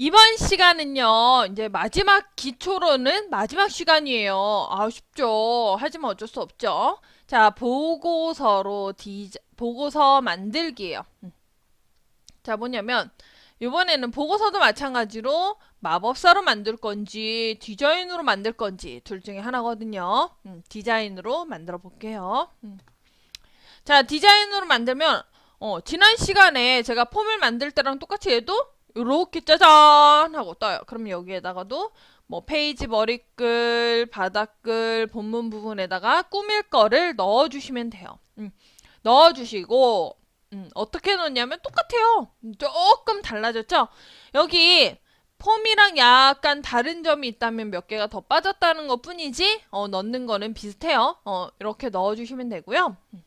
이번 시간은요, 이제 마지막 기초로는 마지막 시간이에요. 아쉽죠. 하지만 어쩔 수 없죠. 자, 보고서로 디자, 보고서 만들기예요. 음. 자, 뭐냐면, 이번에는 보고서도 마찬가지로 마법사로 만들 건지 디자인으로 만들 건지 둘 중에 하나거든요. 음, 디자인으로 만들어 볼게요. 음. 자, 디자인으로 만들면 어, 지난 시간에 제가 폼을 만들 때랑 똑같이 해도 이렇게 짜잔 하고 떠요. 그럼 여기에다가도 뭐 페이지 머리글, 바닥글, 본문 부분에다가 꾸밀 거를 넣어주시면 돼요. 음, 넣어주시고 음, 어떻게 넣냐면 똑같아요. 음, 조금 달라졌죠? 여기 폼이랑 약간 다른 점이 있다면 몇 개가 더 빠졌다는 것 뿐이지 어, 넣는 거는 비슷해요. 어, 이렇게 넣어주시면 되고요. 음.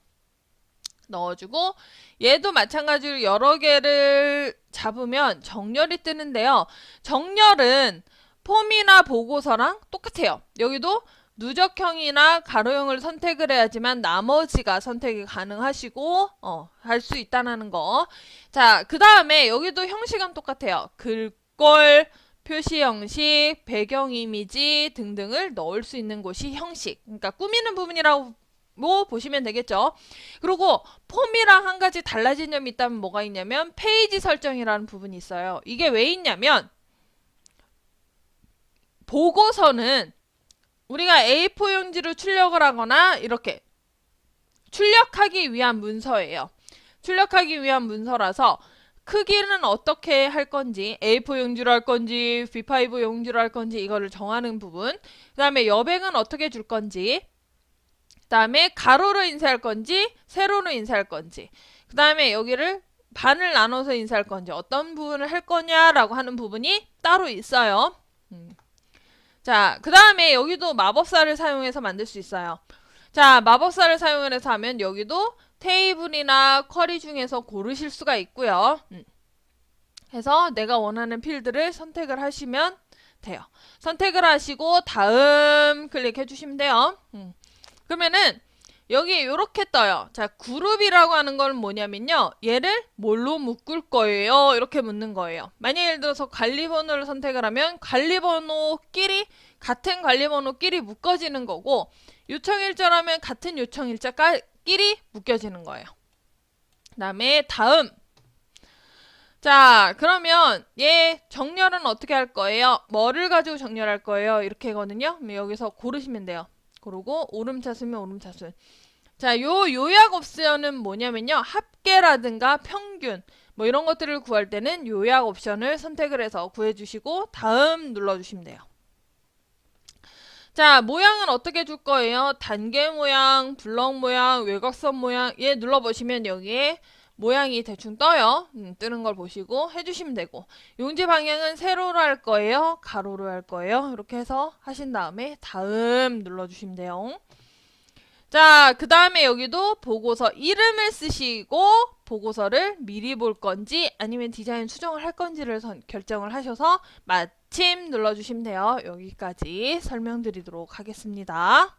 넣어주고 얘도 마찬가지로 여러 개를 잡으면 정렬이 뜨는데요. 정렬은 폼이나 보고서랑 똑같아요. 여기도 누적형이나 가로형을 선택을 해야지만 나머지가 선택이 가능하시고 어, 할 수 있다는 거. 자, 그 다음에 여기도 형식은 똑같아요. 글꼴, 표시 형식, 배경 이미지 등등을 넣을 수 있는 곳이 형식. 그러니까 꾸미는 부분이라고 뭐 보시면 되겠죠. 그리고 폼이랑 한 가지 달라진 점이 있다면 뭐가 있냐면 페이지 설정이라는 부분이 있어요. 이게 왜 있냐면 보고서는 우리가 A4 용지로 출력을 하거나 이렇게 출력하기 위한 문서예요. 출력하기 위한 문서라서 크기는 어떻게 할 건지 A4 용지로 할 건지 B5 용지로 할 건지 이거를 정하는 부분 그 다음에 여백은 어떻게 줄 건지 그 다음에 가로로 인쇄할 건지 세로로 인쇄할 건지 그 다음에 여기를 반을 나눠서 인쇄할 건지 어떤 부분을 할 거냐라고 하는 부분이 따로 있어요. 음. 자, 그 다음에 여기도 마법사를 사용해서 만들 수 있어요. 자, 마법사를 사용해서 하면 여기도 테이블이나 쿼리 중에서 고르실 수가 있고요. 음. 해서 내가 원하는 필드를 선택을 하시면 돼요. 선택을 하시고 다음 클릭해 주시면 돼요. 음. 그러면은 여기 이렇게 떠요. 자, 그룹이라고 하는 건 뭐냐면요. 얘를 뭘로 묶을 거예요? 이렇게 묻는 거예요. 만약 예를 들어서 관리번호를 선택을 하면 관리번호끼리 같은 관리번호끼리 묶어지는 거고 요청일자라면 같은 요청일자끼리 묶여지는 거예요. 그다음에 다음 자, 그러면 얘 정렬은 어떻게 할 거예요? 뭐를 가지고 정렬할 거예요? 이렇게 하거든요. 그럼 여기서 고르시면 돼요. 그리고 오름차순이면 오름차순. 자, 요 요약 옵션은 뭐냐면요. 합계라든가 평균 뭐 이런 것들을 구할 때는 요약 옵션을 선택을 해서 구해 주시고 다음 눌러 주시면 돼요. 자, 모양은 어떻게 줄 거예요? 단계 모양, 블럭 모양, 외곽선 모양 얘 눌러 보시면 여기에 모양이 대충 떠요. 음, 뜨는 걸 보시고 해주시면 되고 용지 방향은 세로로 할 거예요. 가로로 할 거예요. 이렇게 해서 하신 다음에 다음 눌러주시면 돼요. 자, 그 다음에 여기도 보고서 이름을 쓰시고 보고서를 미리 볼 건지 아니면 디자인 수정을 할 건지를 선- 결정을 하셔서 마침 눌러주시면 돼요. 여기까지 설명드리도록 하겠습니다.